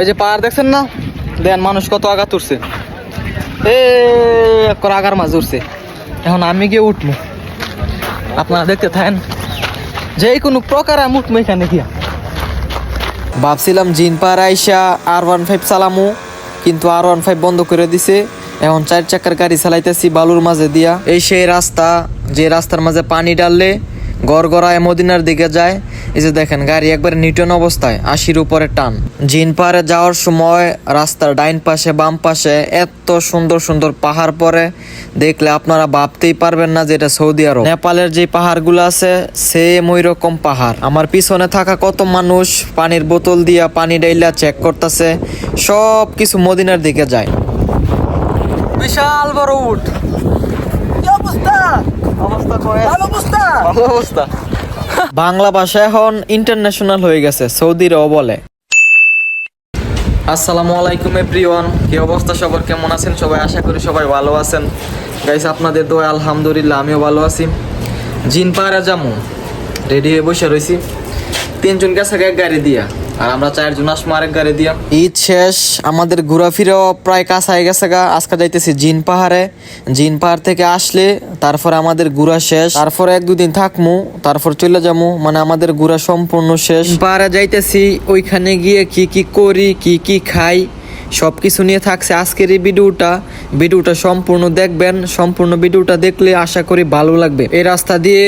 এই যে পাহাড় দেখছেন না? দেন মানুষ কত আঘাত উঠছে এ আগার মাঝে উঠছে এখন আমি গিয়ে উঠবো আপনারা দেখতে থাকেন। যে কোনো প্রকার আমি উঠবো এখানে গিয়া। ভাবছিলাম জিন পাহাড় আইসা আর ওয়ান ফাইভ চালামু, কিন্তু আর ওয়ান ফাইভ বন্ধ করে দিছে। এখন চার চাকার গাড়ি চালাইতেছি বালুর মাঝে দিয়া। এই সেই রাস্তা, যে রাস্তার মাঝে পানি ডাললে গড় গড়ায় মদিনার দিকে যায়। এই যে দেখেন গাড়ি একবারে নিউটন অবস্থায় আশির উপরে টান। জিন পাহাড়ে যাওয়ার সময় রাস্তার ডাইন পাশে বাম পাশে এত সুন্দর সুন্দর পাহাড় পরে দেখলে আপনারা ভাবতেই পারবেন না যে এটা সৌদি আরব। নেপালের যে পাহাড়গুলো আছে সেম ওই রকম পাহাড়। আমার পিছনে থাকা কত মানুষ পানির বোতল দিয়া পানি ডাইলা চেক করতেছে সব কিছু মদিনার দিকে যায়। বিশাল বড় উঠ অবস্থা? অবস্থা অবস্থা। ভালো অবস্থা। বাংলা ভাষা এখন ইন্টারন্যাশনাল হয়ে গেছে, সৌদিরাও বলে। আসসালামু আলাইকুম এভরিওয়ান, কি অবস্থা সবার? কেমন আছেন? সবাই আশা করি সবাই ভালো আছেন। গাইস আপনাদের দোয়া, আলহামদুলিল্লাহ, আমিও ভালো আছি। জিন পাহারা যামু রেডি হয়ে বসে রয়েছি তিনজন গেছে গাড়ি দিয়া। আর আমরা চারজন আসব আরেক গাড়ি দিয়া। ঈদ শেষ, আমাদের ঘোরাফিরাও প্রায় কাছায় গেছে গা। আজকে যাইতেছি জিন পাহাড়ে। জিন পাহাড় থেকে আসলে তারপরে আমাদের ঘোরা শেষ। তারপর এক দুদিন থাকমু, তারপর চলে যাব মানে আমাদের ঘোরা সম্পূর্ণ শেষ। পাহাড়ে যাইতেছি, ওইখানে গিয়ে কি কি করি, কি কি খাই সব কিছু নিয়ে থাকছে আজকের এই ভিডিওটা। ভিডিওটা সম্পূর্ণ দেখবেন, সম্পূর্ণ ভিডিওটা দেখলে আশা করি ভালো লাগবে। এই রাস্তা দিয়ে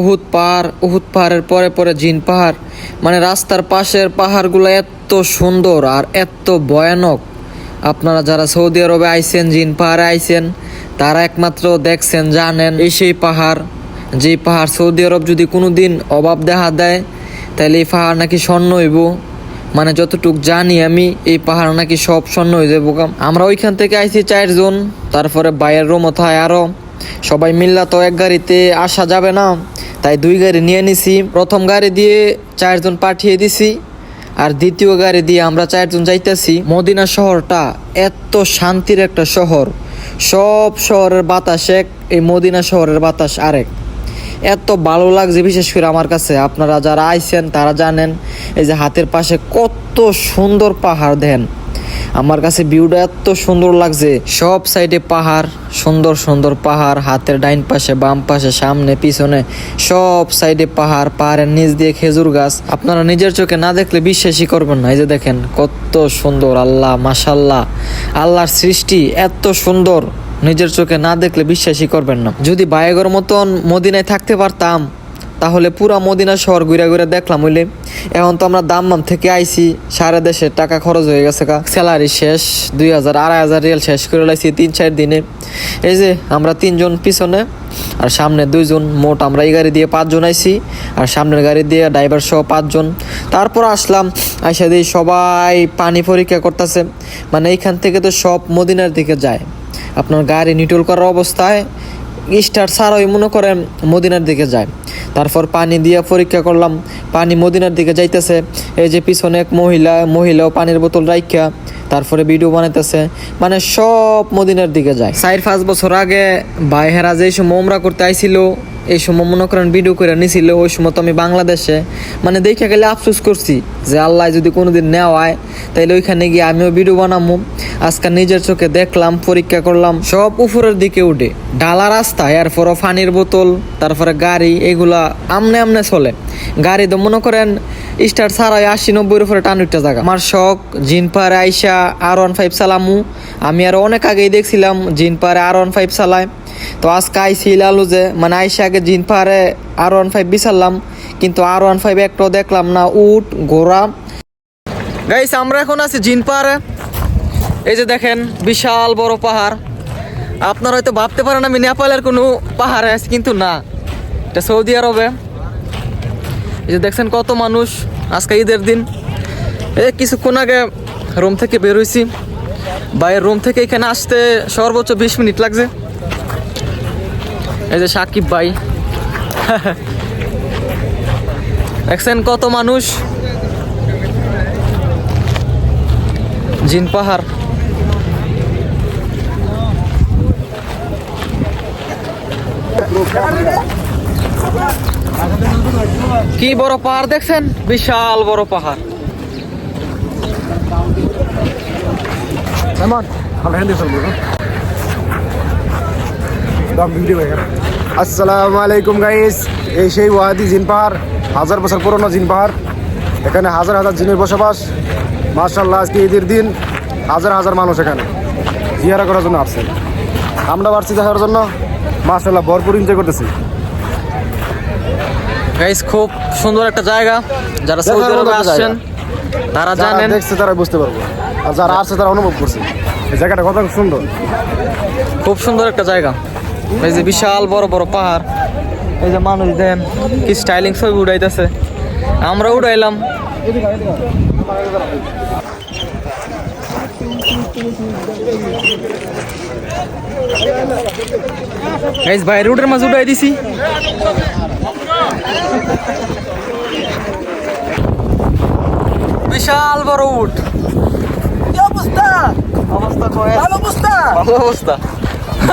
উহুদ পাহাড়, উহুদ পাহাড়ের পরে পরে জিন পাহাড় মানে রাস্তার পাশের পাহাড়গুলো এত সুন্দর আর এত ভয়ানক। আপনারা যারা সৌদি আরবে আইছেন, জিন পাহাড়ে আইছেন, তারা একমাত্র দেখছেন, জানেন এই সেই পাহাড়। যে পাহাড় সৌদি আরব যদি কোনো দিন অভাব দেখা দেয়, তাহলে এই পাহাড় নাকি স্বর্ণ হইব। মানে যতটুক জানি আমি, এই পাহাড় নাকি সব স্বর্ণ হয়ে যাব। আমরা ওইখান থেকে আইছি চারজন, তারপরে বাইরের রুমও থায় আরও। সবাই মিল্লা তো এক গাড়িতে, আসা যাবে না। তাই দুই গাড়ি নিয়ে নিছি। প্রথম গাড়ি দিয়ে চারজন পাঠিয়ে দিছি, আর দ্বিতীয় গাড়ি দিয়ে আমরা চারজন যাইতেছি। মদিনা শহরটা এত শান্তির একটা শহর। সব শহরের বাতাস এক, এই মদিনা শহরের বাতাস আরেক। এত ভালো লাগছে বিশেষ করে আমার কাছে। আপনারা যারা আইছেন, তারা জানেন, এই যে হাতের পাশে কত সুন্দর পাহাড় দেন আমার কাছে ভিউটা এত সুন্দর লাগছে। সব সাইডে পাহাড়, সুন্দর সুন্দর পাহাড়, হাতের ডাইন পাশে, বাম পাশে, সামনে, পিছনে, সব সাইডে পাহাড়, পাহাড়ের নিচ দিয়ে খেজুর গাছ। আপনারা নিজের চোখে না দেখলে বিশ্বাসই করবেন না। এই যে দেখেন, কত সুন্দর, আল্লাহ মাসাল্লাহ আল্লাহর সৃষ্টি এত সুন্দর। নিজের চোখে না দেখলে বিশ্বাসই করবেন না। যদি বায়েগর মতন মদিনায় থাকতে পারতাম, তাহলে পুরা মদিনা শহর ঘুরে ঘুরে দেখলাম হইলে এখন তো আমরা দাম্মাম থেকে আইছি, সারা দেশে টাকা খরচ হয়ে গেছে কা স্যালারি শেষ, দুই হাজার, আড়াই হাজার রিয়াল শেষ করে লাইছি তিন, চার দিনে। এই যে, আমরা তিনজন পিছনে, আর সামনে দুইজন মোট, আমরা এই গাড়ি দিয়ে পাঁচজন আইছি, আর সামনের গাড়ি দিয়ে ড্রাইভার সহ পাঁচজন। তারপর আসলাম, আইসা দিয়ে সবাই পানি পরীক্ষা করতেছে। মানে এইখান থেকে তো সব মদিনার দিকে যায়। আপনার গাড়ি নিটল করার অবস্থায় স্টার ছাড়াই মনে করেন মদিনার দিকে যায়। তারপর পানি দিয়ে পরীক্ষা করলাম, পানি মদিনার দিকে যাইতেছে। এই যে পিছনে এক মহিলা, মহিলাও পানির বোতল রাইখা তারপরে ভিডিও বানাইতেছে। মানে সব মদিনার দিকে যায়। চার পাঁচ বছর আগে বাইহেরা যে সময় ওমরা করতে আইছিল, এই সময় মনে করেন ভিডিও করে নিছিল, ওই সময় তো আমি বাংলাদেশে মানে দেখে গেলে আফসোস করছি যে আল্লাহ যদি কোনোদিন নেওয়ায় তাইলে ওইখানে গিয়ে আমিও ভিডিও বানাবো আজকে নিজের চোখে দেখলাম, পরীক্ষা করলাম, সব উপরের দিকে উঠে। ডালা রাস্তা, এরপরও পানির বোতল, তারপরে গাড়ি, এগুলা আমনে আমনে চলে। গাড়ি তো মনে করেন স্টার ছাড়াই আশি নব্বইয়ের উপরে টান উঠতে জায়গা। আমার শখ জিন পাহাড়ে আইসা আর ওয়ান ফাইভ চালামু আমি আরও অনেক আগেই দেখছিলাম জিন পাহাড়ে আর ওয়ান ফাইভ চালায়। তো আজকে আইসি লালু যে মানে আইসা আগে জিন পাহাড়ে আর ওয়ান ফাইভ বিচারলাম কিন্তু আর ওয়ান ফাইভ একটাও দেখলাম না, উট, ঘোড়া। গাইস আমরা এখন আছি জিন পাহাড়ে এই যে দেখেন, বিশাল বড় পাহাড়। আপনারা হয়তো ভাবতে পারেন আমি নেপালের কোনো পাহাড়ে আছি কিন্তু না। এটা সৌদি আরবে। এই যে দেখছেন কত মানুষ আজকে ঈদের দিন। এই কিছুক্ষণ আগে রুম থেকে বের হয়েছি বাইরের রুম থেকে এখানে আসতে সর্বোচ্চ বিশ মিনিট লাগছে। এই যে সাকিব ভাই। দেখছেন কত মানুষ? জিন পাহাড়। কি বড় পাহাড় দেখছেন? বিশাল বড় পাহাড়। চলবো আসসালামু আলাইকুম গাইস এই সেই ওয়াদি জিন পাহাড়, হাজার বছর পুরনো জিন পাহাড়। এখানে হাজার হাজার জিনের বসবাস। মার্শাল্লাহ আজকে ঈদের দিন, হাজার হাজার মানুষ এখানে। জিয়ারা করার জন্য আসছে আমরা বাড়ছি দেখার জন্য। মার্শাল্লাহ ভরপুর এনজয় করতেছি। গাইস খুব সুন্দর একটা জায়গা। যারা সৌদি আরবে আসছেন তারা জানেন। দেখছে তারা বুঝতে পারব। আর যারা আসছে তারা অনুভব করছে। এই জায়গাটা কত সুন্দর। খুব সুন্দর একটা জায়গা। এই যে বিশাল বড় বড় পাহাড়। এই যে মানুষ দেন কি স্টাইলিং ছবি উড়াইতেছে। আমরা উড়াইলাম। গাইস বাইরে রুটের মাঝে উড়াই দিছি। বিশাল বড় উট। কি অবস্থা? অবস্থা ভালো অবস্থা? ভালো অবস্থা।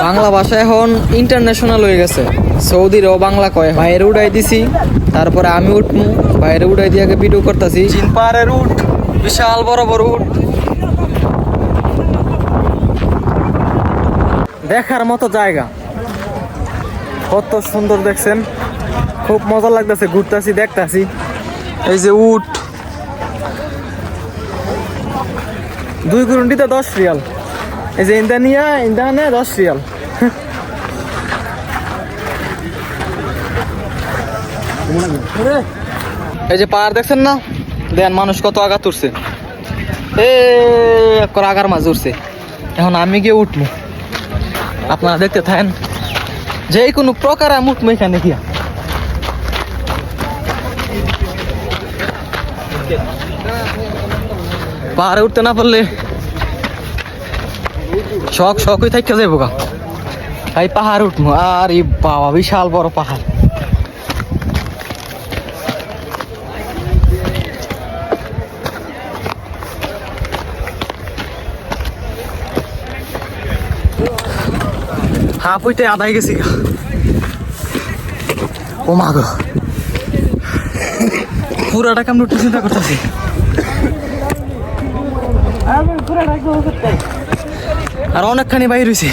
বাংলা ভাষা এখন ইন্টারন্যাশনাল হয়ে গেছে। সৌদিরও বাংলা কয়। বাইরে উড়াই দিছি তারপরে আমি উঠমু। বাইরে উড়াই দিয়ে আগে ভিডিও করতেছি। চীন পাহাড়ের উঠ বিশাল বড় বড় উঠ দেখার মতো জায়গা। কত সুন্দর দেখছেন। খুব মজা লাগতেছে, ঘুরতেছি, দেখতাছি। এই যে উট। দুই গুরুন্ডিতে দশ রিয়াল। এই যে ইন্দানিয়া, ইন্দানে দশ রিয়াল। এই যে পাহাড় দেখছেন না? দেন মানুষ কত আগা তুলছে এ আগার মাছ উঠছে। এখন আমি গিয়ে উঠবো আপনারা দেখতে থাকেন। যে কোনো প্রকার আমি উঠবো এখানে গিয়া পাহাড়ে উঠতে না পারলে শখ শখই থাকতে যাইব গা। এই পাহাড় উঠবো আর এই বাবা, বিশাল বড় পাহাড়। হাফ হইতে আদায় গেছি ও মা গো। পুরাটা একটু চিন্তা করতেছি? আর অনেকখানি বাইর হয়েছে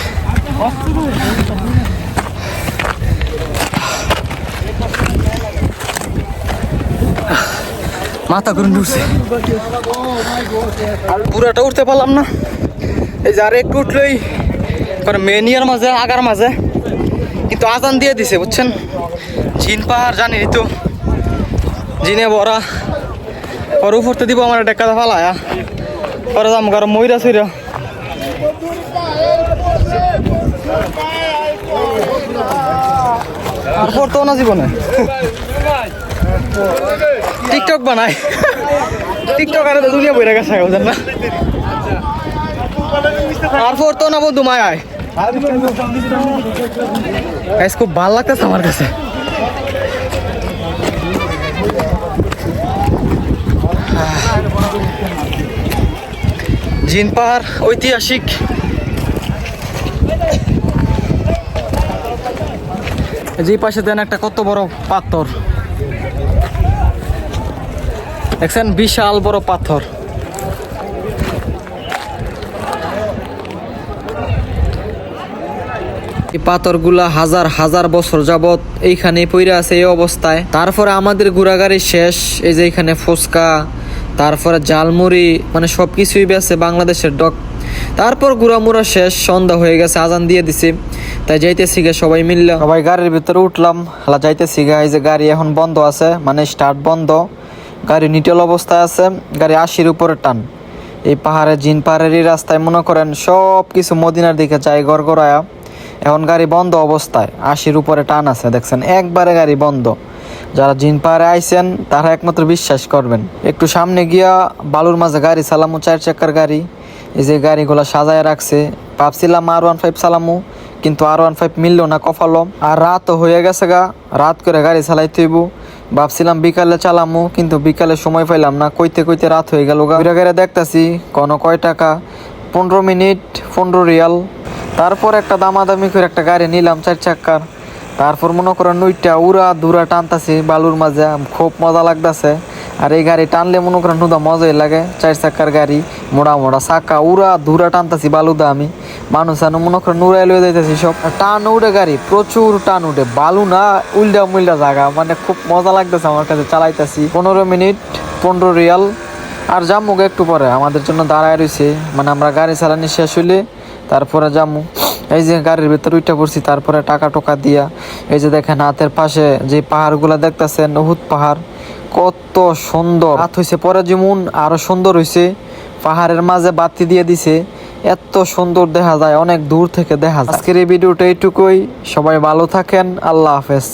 মাথা করে উঠছে পুরাটা উঠতে পারলাম না। এই যে আর একটু উঠলেই মেনিয়ার মাঝে, আগার মাঝে। কিন্তু আজান দিয়ে দিছে, বুঝছেন? জিন পাহাড় জানি তো। জিনে বড়া। ওর উপরতে দিব, আমার কথা ফালায়া। পরে যাম কারও ময়রা সইরা আর পড়তো না জীবনে। টিকটক বানায়। টিকটক আর দুনিয়া বইরা গেছে বুঝেন না আর পড়তো না বন্ধু মায়ায়। গাইস খুব ভালো লাগতেছে আমার কাছে। জিন পাহাড় ঐতিহাসিক। যে পাশে দেন একটা কত বড় পাথর। দেখছেন? বিশাল বড় পাথর। এই পাথরগুলা হাজার হাজার বছর যাবত এইখানে পইরা আছে এই অবস্থায়। তারপরে আমাদের ঘোরাগাড়ি শেষ, এই যে এখানে ফুচকা তারপরে জালমুড়ি মানে সব কিছুই বেছে বাংলাদেশের ডক তারপর ঘুরামুরা শেষ, সন্ধ্যা হয়ে গেছে, আজান দিয়ে দিছি। তাই যাইতেছি গে সবাই মিললে। সবাই গাড়ির ভিতরে উঠলাম হালা যাইতেছি গা এই যে গাড়ি এখন বন্ধ আছে মানে স্টার্ট বন্ধ। গাড়ি নিটেল অবস্থায় আছে, গাড়ি আশির উপরে টান। এই পাহাড়ে, জিন পাহাড়েরই রাস্তায় মনে করেন সব কিছু মদিনার দিকে যায় গড়গড়ায়া। এখন গাড়ি বন্ধ অবস্থায়, আশির উপরে টান আছে, দেখছেন? একবারে গাড়ি বন্ধ। যারা জিন পাহাড়ে আইছেন, তারা একমাত্র বিশ্বাস করবেন। একটু সামনে গিয়া বালুর মাঝে গাড়ি সালামু, চার চাকার গাড়ি। এই যে গাড়িগুলো সাজায় রাখছে। ভাবছিলাম আর ওয়ান ফাইভ সালামু, কিন্তু আর ওয়ান ফাইভ মিললো না কফালো আর রাতও হয়ে গেছে গা, রাত করে গাড়ি চালাইতে হইব। ভাবছিলাম বিকালে চালামু, কিন্তু বিকালে সময় পাইলাম না। কইতে কইতে রাত হয়ে গেল গা। ঘুরে দেখতাছি, কোনো কয় টাকা? পনেরো মিনিট, পনেরো রিয়াল। তারপর একটা দামাদামি করে একটা গাড়ি নিলাম, চার চাক্কার তারপর মনে করেন নইটা উড়া দুরা টানতাছি, বালুর মাঝে খুব মজা লাগতাছে। আর এই গাড়ি টানলে মনে করেন নুদা মজাই লাগে, চার চাকার গাড়ি, মোড়া মোড়া, চাকা, উড়া ধুরা টানতাছি, বালুদা আমি। মানুষ আনো মনে করেন উড়াই লয়ে যাইতেছি সব। টান উঠে গাড়ি, প্রচুর টান উঠে বালু না, উল্টা মুল্টা জায়গা মানে খুব মজা লাগতেছে আমার কাছে, চালাইতেছি। পনেরো মিনিট, পনেরো রিয়াল। আর জামুক একটু পরে, আমাদের জন্য দাঁড়ায় রয়েছে মানে আমরা গাড়ি চালানি শেষ হইলে, তারপরে জামু এই যে গাড়ির ভিতরে উঠে পড়ছি, তারপরে টাকা টোকা দিয়া, এই যে দেখেন হাতের পাশে যে পাহাড়গুলো দেখতেছেন নহুত পাহাড়, কত সুন্দর। হাত হয়েছে পরে যেমন আরও সুন্দর হয়েছে পাহাড়ের মাঝে বাতি দিয়ে দিছে, এত সুন্দর দেখা যায়, অনেক দূর থেকে দেখা যায়। আজকের এই ভিডিওটা এইটুকুই, সবাই ভালো থাকেন, আল্লাহ হাফেজ।